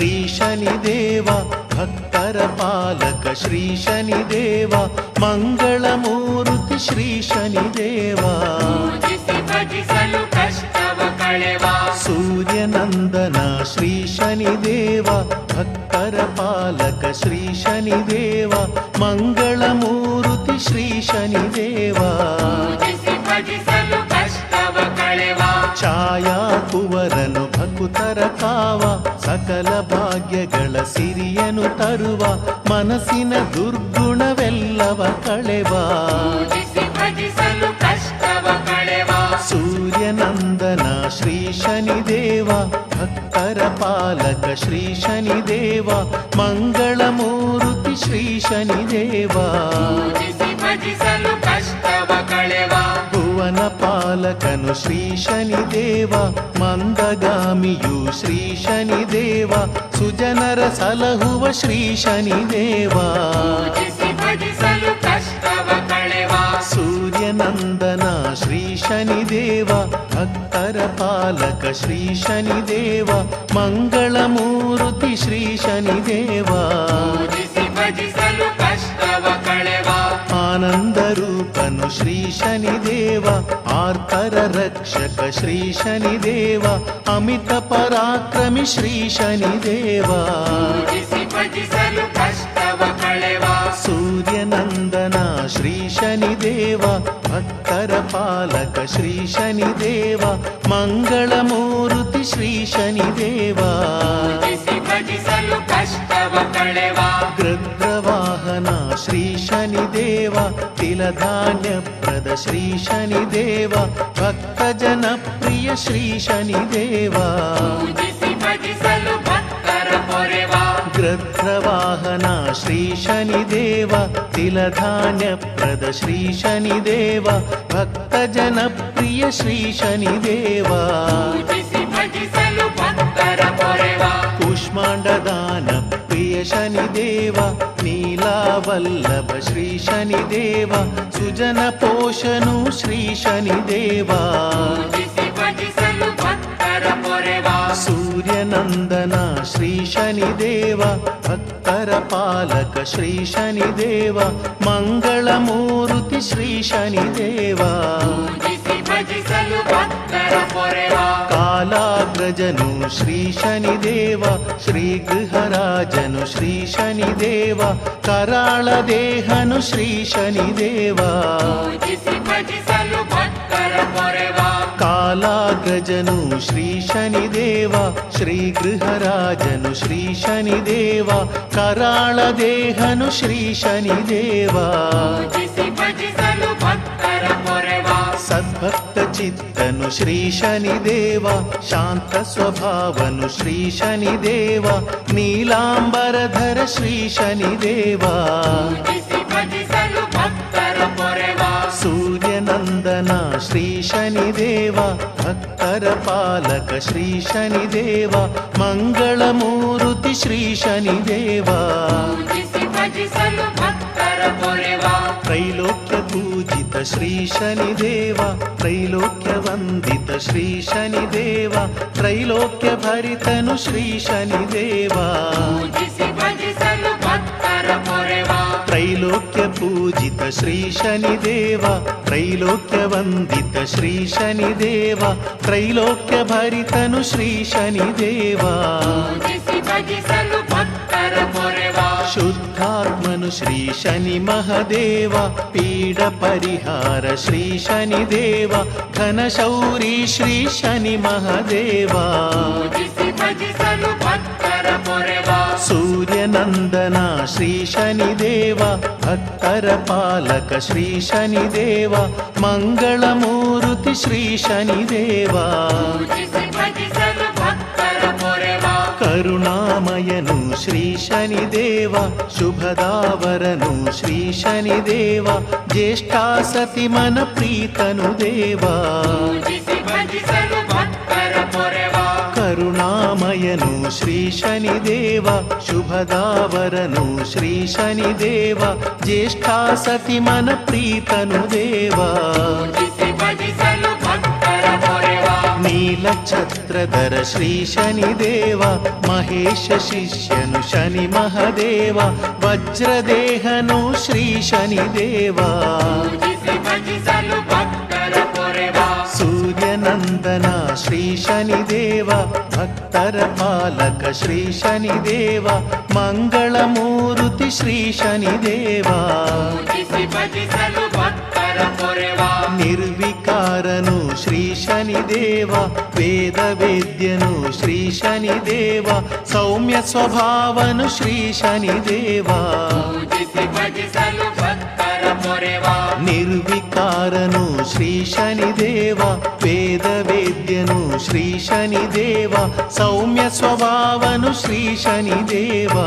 ಶ್ರೀ ಶನಿದೇವ ಭಕ್ತರ ಪಾಲಕ ಶ್ರೀ ಶನಿದೇವ ಮಂಗಳ ಮೂರ್ತಿ ಶ್ರೀ ಶನಿದೇವ ಸೂರ್ಯನಂದನ ಶ್ರೀ ಶನಿದೇವ ಭಕ್ತರ ಪಾಲಕ ಶ್ರೀ ಶನಿದೇವ ಮಂಗಳ ಮೂರ್ತಿ ಶ್ರೀ ಶನಿದೇವ ಛಾಯಾ ಕುವರನು ಭಕುತರ ಕಾವ ಸಕಲ ಭಾಗ್ಯಗಳ ಸಿರಿಯನು ತರುವ ಮನಸ್ಸಿನ ದುರ್ಗುಣವೆಲ್ಲವ ಕಳೆವ. ಸೂರ್ಯನಂದನ ಶ್ರೀ ಶನಿದೇವ ಭಕ್ತರ ಪಾಲಕ ಶ್ರೀ ಶನಿದೇವ ಮಂಗಳ ಮೂರ್ತಿ ಶ್ರೀ ಶನಿದೇವ. ಕಳೆವ ಭುವನ ಪಾಲಕನು ಶ್ರೀ ಶನಿದೇವ ಮಂದಗಾಮಿಯು ಶ್ರೀ ಶನಿದೇವ ಸುಜನರ ಸಲಹುವ ಶ್ರೀ ಶನಿದೇವ. ಸೂರ್ಯನಂದನ ಶ್ರೀ ಶನಿದೇವ ಭಕ್ತರ ಪಾಲಕ ಶ್ರೀ ಶನಿದೇವ ಮಂಗಳ ಮೂರ್ತಿ ಶ್ರೀ ಶನಿದೇವ. ಕಷ್ಟವ ಕಳೆವ. ಆನಂದ ರೂಪನು ಶ್ರೀ ಶನಿದೇವ ಆರ್ತರ ರಕ್ಷಕ ಶ್ರೀ ಶನಿದೇವ ಅಮಿತ ಪರಾಕ್ರಮಿ ಶ್ರೀ ಶನಿದೇವ ಪೂಜಿಸಿ ಭಜಿಸಲು ಕಷ್ಟವ ಕಳೆವ. ಸೂರ್ಯನಂದನ ಶ್ರೀ ಶನಿದೇವ ಭಕ್ತರ ಪಾಲಕ ಶ್ರೀ శ్రీ శనిదేవ తిలధాన్యప్రద శ్రీ శనిదేవ భక్తజన ప్రియ శ్రీ శనిదేవ గ్రద్రవాహన శ్రీ శనిదేవ తిలధాన్యప్రద శ్రీ శనిదేవ భక్తజన ప్రియ శ్రీ శనిదేవ కుష్మాండదాన ಪೂಜಿಸಿ ಭಜಿಸಲು ಭಕ್ತರ ಪೊರೆವ ಗೃದ್ರವಾಹನ ಶ್ರೀ ಶನಿದೇವ ತಿಲಧಾನ್ಯ ಪ್ರದ ಶ್ರೀ ಶನಿದೇವ ಭಕ್ತ ಜನಪ್ರಿಯ ಶ್ರೀ ಶನಿದೇವ ಪೂಜಿಸಿ ಭಜಿಸಲು ಭಕ್ತರ ಪ್ರಿಯ ಭಜಿಸಲು ಭಕ್ತರ ಪೊರೆವ ಸೂರ್ಯನಂದನ ಶ್ರೀ ಶನಿ ದೇವ ಶ್ರೀ ಗೃಹರಾಜನು ಶ್ರೀ ಕಾಲಾಗ್ರಜನು ಶನಿದೇವ ಗೃಹರಾಜನು ಶ್ರೀ ಶನಿದೇವ ಕರಾಳ ದೇಹನು ಶ್ರೀ ಶನಿದೇವ. ಪೂಜಿಸಿ ಭಜಿಸಲು ಭಕ್ತರ ಪೊರೆವ ಕಾಲಾಗ್ರಜನು ಶ್ರೀ ಶನಿದೇವ ಶ್ರೀ ಗೃಹರಾಜನು ಶ್ರೀ ಶನಿದೇವ ಕರಾಳ ದೇಹನು ಶ್ರೀ ಶನಿದೇವ. ಪೂಜಿಸಿ ಭಜಿಸಲು ಪೊರೆವ ಸದ್ಭಕ್ತ ಚಿತ್ತನು ಶ್ರೀ ಶನಿದೇವ, ಶಾಂತ ಸ್ವಭಾವನು ಶ್ರೀ ಶನಿದೇವ, ನೀಲಾಂಬರಧರ ಶ್ರೀ ಶನಿದೇವ. ಸೂರ್ಯನಂದನ ಶ್ರೀ ಶನಿದೇವ, ಭಕ್ತರ ಪಾಲಕ ಶ್ರೀ ಶನಿದೇವ, ಮಂಗಳ ಮೂರ್ತಿ ಶ್ರೀ ಶನಿದೇವ. వందిత శ్రీ శనిదేవ త్రైలోక్య వందిత శ్రీ శనిదేవ త్రైలోక్య భరితను శ్రీ శనిదేవా त्रैलोक्य पूजित श्री शनिदेव त्रैलोक्य वन्दित श्री शनिदेव त्रैलोक्य भरितनु श्री शनिदेवा ತ್ರೈಲೋಕ್ಯ ಭರಿತನು ಶ್ರೀ ಶನಿದೇವ ಪೂಜಿಸಿ ಭಜಿಸಲು ಭಕ್ತರ ಪೊರೆವ. ಶುದ್ಧಾತ್ಮನು ಶ್ರೀ ಶನಿ ಮಹದೇವ ಪೀಡ ಪರಿಹಾರ ಶ್ರೀ ಶನಿದೇವ ಘನಶೌರಿ ಶ್ರೀ ಶನಿ ಮಹದೇವ ಪೂಜಿಸಿ కరుణామయను శ్రీ శనిదేవ శుభదావరను శ్రీ శనిదేవ జ్యేష్ఠా సతి మన ప్రీతను దేవా. కరుణామయను శ్రీ శనిదేవ శుభదావరను శ్రీ శనిదేవ జ్యేష్ఠా సతి మన ప్రీతను దేవా. ನೀಲಛತ್ರಧರ ಶ್ರೀ ಶನಿದೇವ ಮಹೇಶ ಶಿಷ್ಯನು ಶನಿ ಮಹದೇವ ವಜ್ರದೇಹನು ಶ್ರೀ ಶನಿದೇವ. ಸೂರ್ಯನಂದನ ಶ್ರೀ ಶನಿದೇವ ಭಕ್ತರ ಪಾಲಕ ಶ್ರೀ ಶನಿದೇವ ಮಂಗಳ ಮೂರುತಿ ಶ್ರೀ ಶನಿದೇವ. ನಿರ್ವಿಕಾರನು శ్రీ శనిదేవ వేద వేద్యను శ్రీ శనిదేవ సౌమ్య స్వభావను శ్రీ శనిదేవ నిర్వికారను శ్రీ శనిదేవ వేద వేద్యను శ్రీ శనిదేవ సౌమ్య స్వభావను శ్రీ శనిదేవా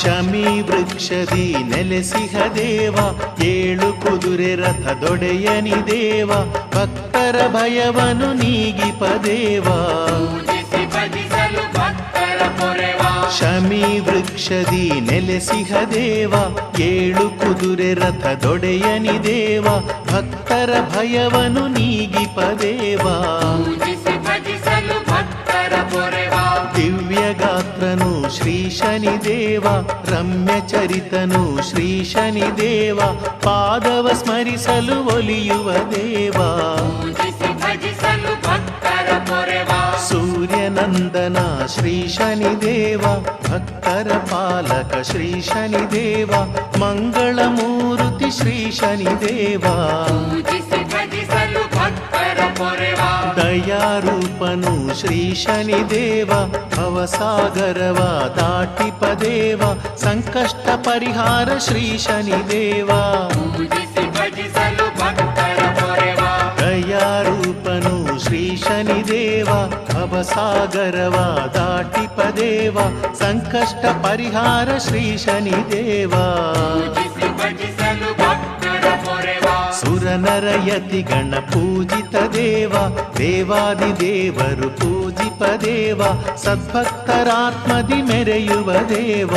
ಶಮಿ ವೃಕ್ಷದಿ ನೆಲೆಸಿಹ ದೇವ ಏಳು ಕುದುರೆ ರಥದೊಡೆಯನಿ ದೇವ ಭಕ್ತರ ಭಯವನು ನೀಗಿಪ ದೇವ ಪೂಜಿಸಿ ಭಜಿಸಲು ಭಕ್ತರ ಪೊರೆವ ಶಮಿ ವೃಕ್ಷದಿ ನೆಲೆಸಿಹ ದೇವ ಏಳು ಕುದುರೆ ರಥದೊಡೆಯನಿ ದೇವ ಭಕ್ತರ ಭಯವನು ನೀಗಿಪ ದೇವ ಪೂಜಿಸಿ ಶ್ರೀ ಶನಿದೇವ ರಮ್ಯ ಚರಿತನು ಶ್ರೀ ಶನಿದೇವ ಪಾದವ ಸ್ಮರಿಸಲು ಒಲಿಯುವ ದೇವ. ಸೂರ್ಯನಂದನ ಶ್ರೀ ಶನಿದೇವ ಭಕ್ತರ ಪಾಲಕ ಶ್ರೀ ಶನಿದೇವ ಮಂಗಳ ಮೂರುತಿ ಶ್ರೀ ಶನಿದೇವ ದಯಾರೂಪನು ಶ್ರೀ ಶನಿದೇವ భవసాగరవా దాటిపదేవా సంకష్ట పరిహార శ్రీ శనిదేవా దయారూపను శ్రీ శనిదేవా భవసాగరవా దాటిపదేవా సంకష్ట పరిహార శ్రీ శనిదేవా. ಸುರನರಯತಿ ಗಣ ಪೂಜಿತ ದೇವ, ದೇವಾದಿ ದೇವರು ಪೂಜಿಪ ದೇವ, ಸದ್ಭಕ್ತರಾತ್ಮದಿ ಮೆರೆಯುವ ದೇವ.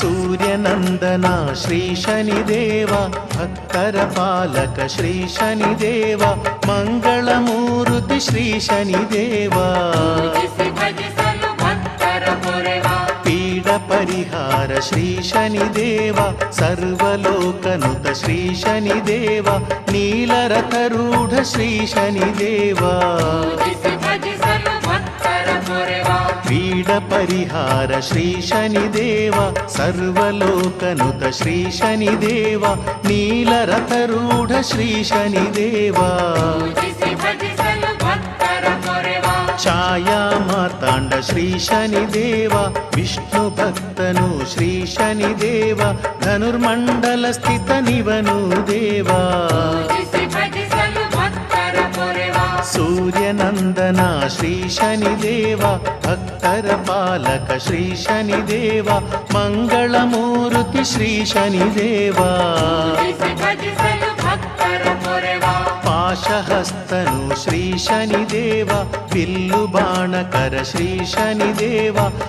ಸೂರ್ಯನಂದನ ಶ್ರೀ ಶನಿದೇವ ಭಕ್ತರ ಪಾಲಕ ಶ್ರೀ ಶನಿದೇವ ಮಂಗಳ ಮೂರುತಿ ಶ್ರೀ ಶನಿದೇವ ದೇವ. ಭಕ್ತರ పరిహార శ్రీ శనిదేవ సర్వలోకనుత శ్రీ శనిదేవ నీలరథరూఢ శ్రీ శనిదేవ. క్రీడ పరిహార శ్రీ శనిదేవ సర్వలోకనుత శ్రీ శనిదేవ నీలరథరూఢ శ్రీ శనిదేవా. ಪೊರೆವ ಛಾಯಾ ಮಾತಾಂಡ ಶ್ರೀ ಶನಿದೇವ ವಿಷ್ಣು ಭಕ್ತನು ಶ್ರೀ ಶನಿದೇವ ಧನುರ್ಮಂಡಲ ಸ್ಥಿತ ನಿವನು ದೇವ ಪೂಜಿಸಿ ಭಜಿಸಲು ಭಕ್ತರ ಪೊರೆವ ಸೂರ್ಯನಂದನ ಶ್ರೀ ಶನಿದೇವ ಭಕ್ತರ ಪಾಲಕ ಶ್ರೀ ಶನಿದೇವ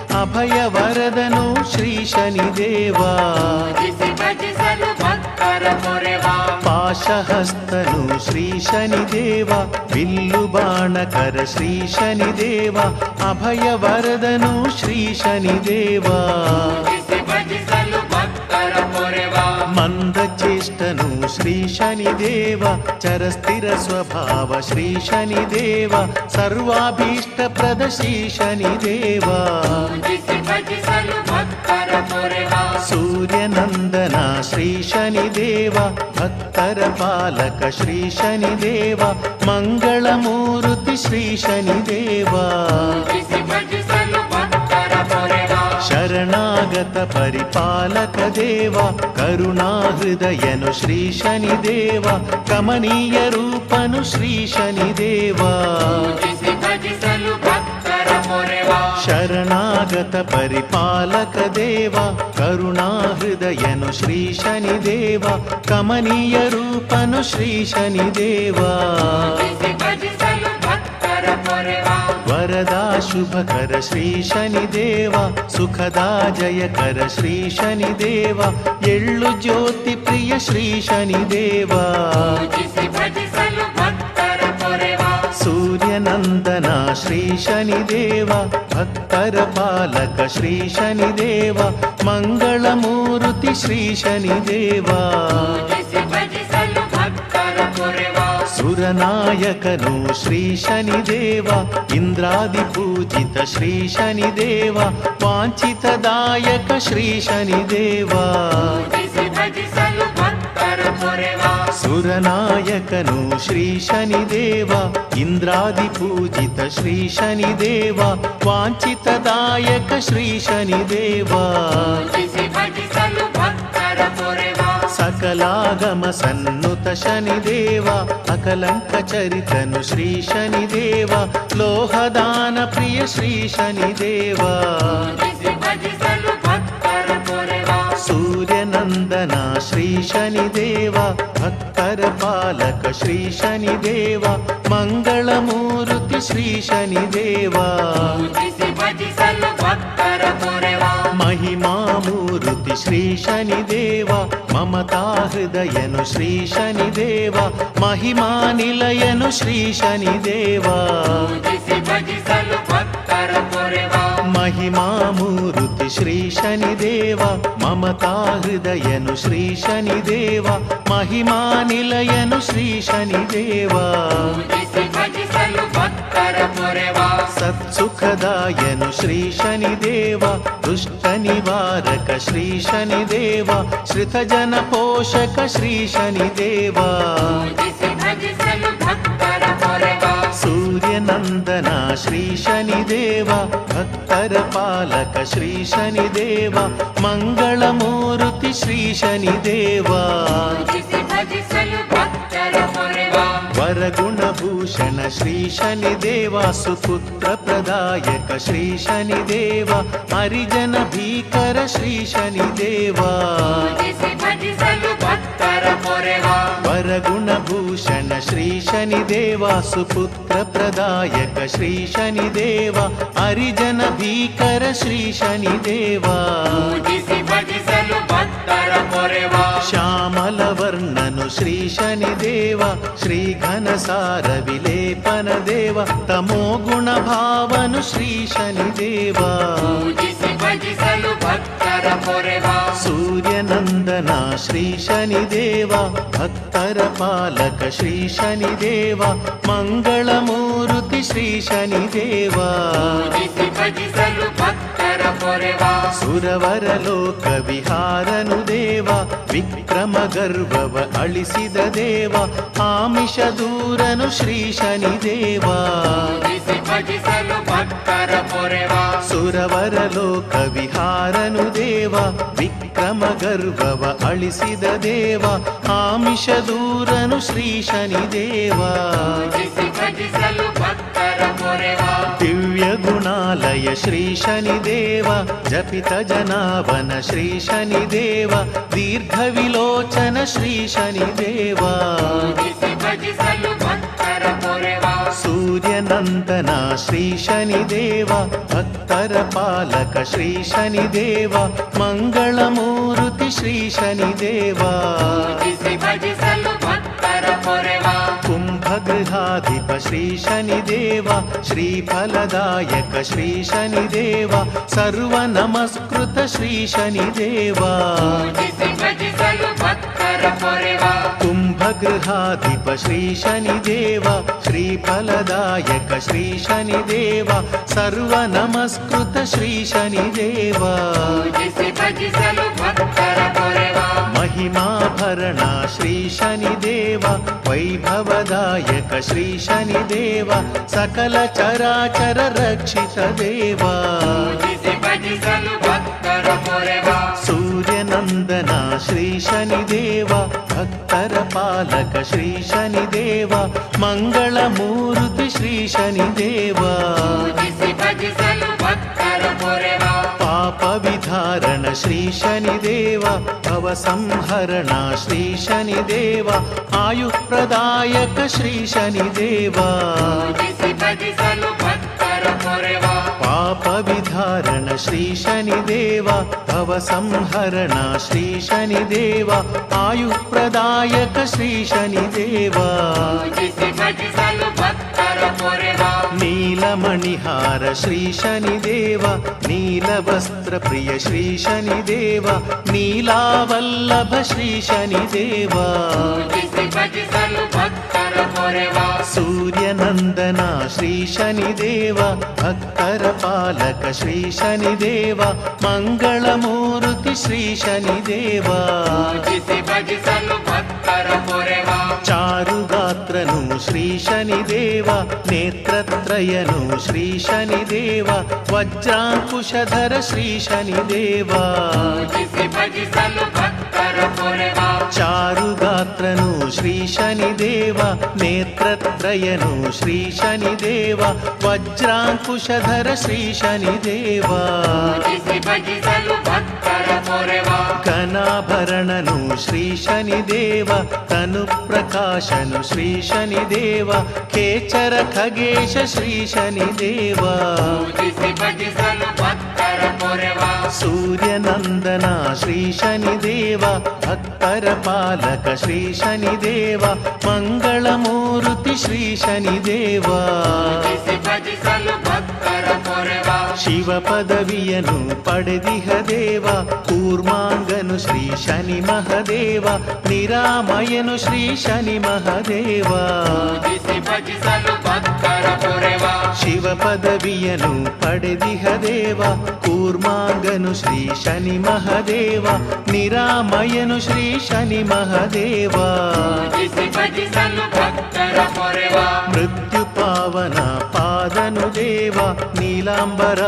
ಮಂಗಳ ಮೂರುತಿ ಶ್ರೀ ಶನಿದೇವ ಪೂಜಿಸಿ ಭಜಿಸಲು ಭಕ್ತರ ಪೊರೆವ. ಪಾಶಹಸ್ತನು ಶ್ರೀ ಶನಿದೇವ ಬಿಲ್ಲು ಬಾಣಕರ ಶ್ರೀ ಶನಿದೇವ ಅಭಯ మందచేష్టను శ్రీ శనిదేవ చరస్థిర స్వభావ శ్రీ శనిదేవ సర్వాభీష్ట ప్రద శ్రీ శనిదేవ. సూర్యనందన శ్రీ శనిదేవ భక్ತರ పాలక శ్రీ శనిదేవ మంగళమూర్తి శ్రీ శనిదేవా. ಶರಣಾಗತ ಪರಿಪಾಲಕ ದೇವ ಕರುಣಾ ಹೃದಯನು ಶ್ರೀ ಶನಿದೇವ ಕಮನೀಯ ರೂಪನು ಶ್ರೀ ಶನಿದೇವ. ದೇವ ಭಜಿಸಲು ಭಕ್ತರ ಪೊರೆವ ಶರಣಾಗತ ಪರಿಪಾಲಕ ದೇವ ಕರುಣಾ ಹೃದಯನು ಶ್ರೀ ಶನಿದೇವ ಕಮನೀಯ ರೂಪನು ಶ್ರೀ ಶನಿದೇವ. ದೇವ ಭಜಿಸಲು ಭಕ್ತರ ಪೊರೆವ ವರದಾ ಶುಭಕರ ಶ್ರೀ ಶನಿದೇವ ಸುಖದಾ ಜಯಕರ ಶ್ರೀ ಶನಿದೇವ ಎಳ್ಳು ಜ್ಯೋತಿ ಪ್ರಿಯ ಶ್ರೀ ಭಕ್ತರ ಪೊರೆವ ಸೂರ್ಯನಂದನ ಶ್ರೀ ಶನಿದೇವ ಭಕ್ತರ ಪಾಲಕ ಶ್ರೀ ಸುರನಾಯಕನು ಶ್ರೀ ಶನಿದೇವ ಇಂದ್ರಾದಿ ಪೂಜಿತ ಶ್ರೀ ಶನಿದೇವ ವಾಂಛಿತದಾಯಕ ಶ್ರೀ ಶನಿದೇವ ಪೂಜಿಸಿ ಭಜಿಸಲು ಭಕ್ತರ ಪೊರೆವ ಸುರನಾಯಕನು ಶ್ರೀ ಶನಿದೇವ ಇಂದ್ರಾದಿ ಪೂಜಿತ ಶ್ರೀ ಶನಿದೇವ ವಾಂಛಿತದಾಯಕ ಶ್ರೀ ಶನಿದೇವ ಪೂಜಿಸಿ ಭಜಿಸಲು ಭಕ್ತರ సకలాగమ సన్నుత శనిదేవ అకలంక చరితను శ్రీ శనిదేవ లోహదాన ప్రియ శ్రీ శనిదేవ. సూర్యనందన శ్రీ శనిదేవ భక్తర పాలక శ్రీ శనిదేవ మంಗಳమూర్తి శ్రీ శనిదేవ. భక్తర మహిమామూర్తి శ్రీ శ్రీశనిదేవ మమతాహృదయను శ్రీశనిదేవ మహిమానిలయను శ్రీశనిదేవ. మహిమామూరుతి శ్రీశనిదేవ మమతాహృదయను శ్రీశనిదేవ మహిమానిలయను శ్రీశనిదేవ. శ్రీ శనిదేవా सत्सुखदायनु श्रीशनिदेव दुष्टनिवारक श्रीशनिदेव श्रितजनपोषक श्रीशनिदेव सूर्यनन्दना श्रीशनिदेव भक्तरपालक श्रीशनिदेव मङ्गलमूर्ति श्रीशनिदेव ವರಗುಣಭೂಷಣ ಶ್ರೀ ಶನಿದೇವ ಸುಪುತ್ರ ಪ್ರದಾಯಕ ಶ್ರೀ ಶನಿದೇವ ಹರಿಜನ ಭೀಕರ ಶ್ರೀ ಶನಿದೇವ. ಪೂಜಿಸಿ ಭಜಿಸಲು ಭಕ್ತರ ಪೊರೆವ ವರಗುಣಭೂಷಣ ಶ್ರೀ ಶನಿದೇವ ಸುಪುತ್ರ ಪ್ರದಾಯಕ ಶ್ರೀ ಶನಿದೇವ ಹರಿಜನ ಭೀಕರ ಶ್ರೀ ಶನಿದೇವ. ಶ್ರೀ ಘನಸಾರ ವಿಲೇಪನ ದೇವ. ತಮೋ ಗುಣ ಭಾವನು ಶ್ರೀ ಶನಿದೇವ ಸೂರ್ಯನಂದನ ಶ್ರೀ ಶನಿದೇವ ಭಕ್ತರ ಪಾಲಕ ಶ್ರೀ ಶನಿದೇವ ಮಂಗಳ ಮೂರುತಿ ಶ್ರೀ ಶನಿದೇವ ಪೂಜಿಸಿ ಭಜಿಸಲು ಸುರವರ ಲೋಕ ವಿಹಾರನು ದೇವ ವಿಕ್ರಮ ಗರ್ವವ ಅಳಿಸಿದ ದೇವ ಆಮಿಷ ದೂರನು ಶ್ರೀ ಭಕ್ತರ ಪೊರೆವ ಸುರವರ ಲೋಕ ವಿಹಾರನು ದೇವ ವಿಕ್ರಮ ಗರ್ವವ ಅಳಿಸಿದ ದೇವ ಆಮಿಷ ದೂರನು ಶ್ರೀ ಶನಿದೇವ ಪೂಜಿಸಿ ಭಜಿಸಲು ಭಕ್ತರ ಪೊರೆವ ದಿವ್ಯ ಗುಣಾಲಯ ಶ್ರೀ ಶನಿದೇವ ಜಪಿತ ಜನಾವನ ಶ್ರೀ ಶನಿದೇವ ದೀರ್ಘ ವಿಲೋಚನ ಶ್ರೀ ಶನಿದೇವ ಪೂಜಿಸಿ ಭಜಿಸಲು ಭಕ್ತರ ಪೊರೆವ ಸೂರ್ಯನಂದನ ಶ್ರೀ ಶನಿದೇವ ಭಕ್ತರ ಪಾಲಕ ಶ್ರೀ ಶನಿದೇವ ಮಂಗಳ ಮೂರುತಿ ಶ್ರೀ ಶನಿದೇವ. ಕುಂಭಗೃಹಾಧಿಪ ಶ್ರೀ ಶನಿದೇವ ಶ್ರೀ ಫಲದಾಯಕ ಶ್ರೀ ಶನಿದೇವ ಸರ್ವ ನಮಸ್ಕೃತ ಶ್ರೀ ಶನಿದೇವ. ಭಕ್ತರ ಪೊರೆವ. గృహాధిప శ్రీ శనిదేవ శ్రీఫలదాయక శ్రీ శనిదేవ సర్వనమస్కృత శ్రీ శనిదేవ. शनिदेव वैभवदायक श्री शनिदेव सकल चराचर रक्षित देवा सूर्यनन्दना श्री शनिदेव भक्तर पालक श्री शनिदेव मङ्गलमूर्ति श्री शनिदेव తారణ శ్రీ శనిదేవ భవ సంహరణ శ్రీ శనిదేవ ఆయుప్రదాయక శ్రీ శనిదేవా పాప విధారణ శ్రీ శనిదేవ భవ సంహరణ శ్రీ శనిదేవ ఆయుప్రదాయక శ్రీ శనిదేవా నీలమణిహార శ్రీ శనిదేవ నీలవస్త్ర ప్రియ శ్రీ శనిదేవ నీలావల్లభ శ్రీ శనిదేవా ಭಜಿಸಲು ಭಕ್ತರ ಮೊರೆವ ಸೂರ್ಯನಂದನ ಶ್ರೀ ಶನಿದೇವ ಭಕ್ತರ ಪಾಲಕ ಶ್ರೀ ಶನಿದೇವ ಮಂಗಳ ಮೂರುತಿ ಶ್ರೀ ಶನಿದೇವ. ಪೂಜಿಸಿ ಭಜಿಸಲು ಭಕ್ತರ ಚಾರು ಗಾತ್ರನು ಶ್ರೀ ಶನಿದೇವ ನೇತ್ರತ್ರಯನು ಶ್ರೀ ಶನಿದೇವ ವಜ್ರಾಂಕುಶಧರ ಶ್ರೀ ಶನಿದೇವ. ಭಜಿಸಲು ಭಕ್ತ चारुगात्रनु श्रीशनिदेव नेत्रत्रयनु श्रीशनिदेव वज्राङ्कुशधर श्रीशनिदेव कनाभरणनु श्रीशनिदेव तनुप्रकाशनु श्रीशनिदेव केचर खगेश श्रीशनिदेव भक्तर ಸೂರ್ಯನಂದನ ಶ್ರೀ ಶನಿದೇವ ಭಕ್ತರ ಪಾಲಕ ಶ್ರೀ ಶನಿ ದೇವ ಮಂಗಳ ಮೂರುತಿ ಶ್ರೀ ಶನಿ ದೇವ ಶಿವ ಪದವಿಯನ್ನು ಪಡೆದಿಹ ದೇವ ಕೂರ್ಮಾಂಗ ಶ್ರೀ ಶನಿ ಮಹದೇವ ನಿರಾಮಯನು ಶ್ರೀ ಶನಿ ಮಹದೇವ ಪೂಜಿಸಿ ಭಜಿಸಲು ಭಕ್ತರ ಪೊರೆವ ಶಿವಪದವಿಯನು ಪಡೆದಿಹ ದೇವ ಕೂರ್ಮಾಂಗನು ಶ್ರೀ ಶನಿ ಮಹದೇವ ನಿರಾಮಯನು ಶ್ರೀ ಶನಿ ಮಹದೇವ ಪೂಜಿಸಿ ಭಜಿಸಲು ಭಕ್ತರ ಪೊರೆವ ಮೃತ್ಯು ಪಾವನ ಪಾದನು ದೇವ ನೀಲಾಂಬರ